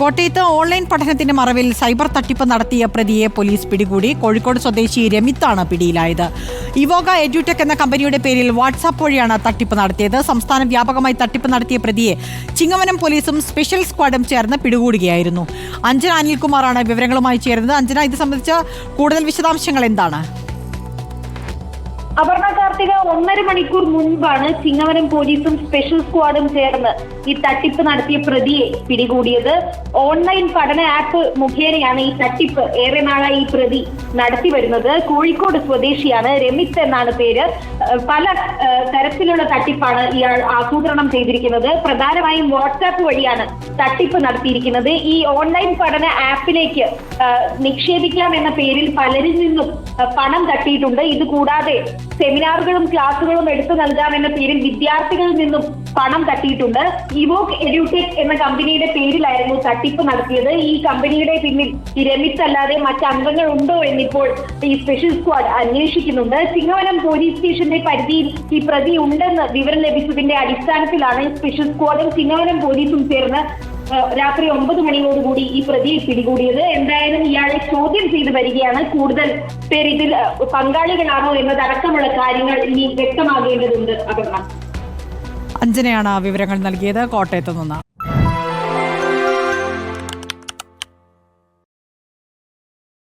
കോട്ടയത്ത് ഓൺലൈൻ പഠനത്തിന്റെ മറവിൽ സൈബർ തട്ടിപ്പ് നടത്തിയ പ്രതിയെ പോലീസ് പിടികൂടി. കോഴിക്കോട് സ്വദേശി രമിത്താണ് പിടിയിലായത്. ഇവോഗ എഡ്യൂടെക് എന്ന കമ്പനിയുടെ പേരിൽ വാട്സാപ്പ് വഴിയാണ് തട്ടിപ്പ് നടത്തിയത്. സംസ്ഥാന വ്യാപകമായി തട്ടിപ്പ് നടത്തിയ പ്രതിയെ ചിങ്ങവനം പോലീസും സ്പെഷ്യൽ സ്ക്വാഡും ചേർന്ന് പിടികൂടുകയായിരുന്നു. അഞ്ജന അനിൽകുമാറാണ് വിവരങ്ങളുമായി ചേർന്നത് അഞ്ജന ഇത് സംബന്ധിച്ച കൂടുതൽ വിശദാംശങ്ങൾ എന്താണ്? അപർണ കാർത്തിക ഒന്നര മണിക്കൂർ മുൻപാണ് ചിങ്ങവനം പോലീസും സ്പെഷ്യൽ സ്ക്വാഡും ചേർന്ന് ഈ തട്ടിപ്പ് നടത്തിയ പ്രതിയെ പിടികൂടിയത്. ഓൺലൈൻ പഠന ആപ്പ് മുഖേനയാണ് ഈ തട്ടിപ്പ് ഏറെ നാളായി ഈ പ്രതി നടത്തി വരുന്നത്. കോഴിക്കോട് സ്വദേശിയാണ് രമിത് എന്നാണ് പേര്. പല തരത്തിലുള്ള തട്ടിപ്പാണ് ഇയാൾ ആസൂത്രണം ചെയ്തിരിക്കുന്നത്. പ്രധാനമായും വാട്സാപ്പ് വഴിയാണ് തട്ടിപ്പ് നടത്തിയിരിക്കുന്നത്. ഈ ഓൺലൈൻ പഠന ആപ്പിലേക്ക് നിക്ഷേപിക്കാം എന്ന പേരിൽ പലരിൽ നിന്നും പണം തട്ടിയിട്ടുണ്ട്. ഇത് കൂടാതെ സെമിനാറുകളും ക്ലാസുകളും എടുത്തു നൽകാമെന്ന പേരിൽ വിദ്യാർത്ഥികളിൽ നിന്നും പണം തട്ടിയിട്ടുണ്ട്. ഇവോക് എഡ്യൂടെക് എന്ന കമ്പനിയുടെ പേരിലായിരുന്നു തട്ടിപ്പ് നടത്തിയത്. ഈ കമ്പനിയുടെ പിന്നിൽ ഈ രമിത് അല്ലാതെ മറ്റ് അംഗങ്ങൾ ഉണ്ടോ എന്നിപ്പോൾ ഈ സ്പെഷ്യൽ സ്ക്വാഡ് അന്വേഷിക്കുന്നുണ്ട്. ചിങ്ങവനം പോലീസ് സ്റ്റേഷന്റെ പരിധിയിൽ ഈ പ്രതി ഉണ്ടെന്ന് വിവരം ലഭിച്ചതിന്റെ അടിസ്ഥാനത്തിലാണ് സ്പെഷ്യൽ സ്ക്വാഡും ചിങ്ങവനം പോലീസും ചേർന്ന് രാത്രി ഒമ്പത് മണിയോടുകൂടി ഈ പ്രതി പിടികൂടിയത്. എന്തായാലും ഇയാളെ ചോദ്യം ചെയ്തു വരികയാണ്. കൂടുതൽ പേർ ഇതിൽ പങ്കാളികളാണോ എന്നതടക്കമുള്ള കാര്യങ്ങൾ ഇനി വ്യക്തമാകേണ്ടതുണ്ട് അപർണ. അഞ്ജനയാണ് വിവരങ്ങൾ നൽകിയത്. കോട്ടയത്ത് നിന്ന്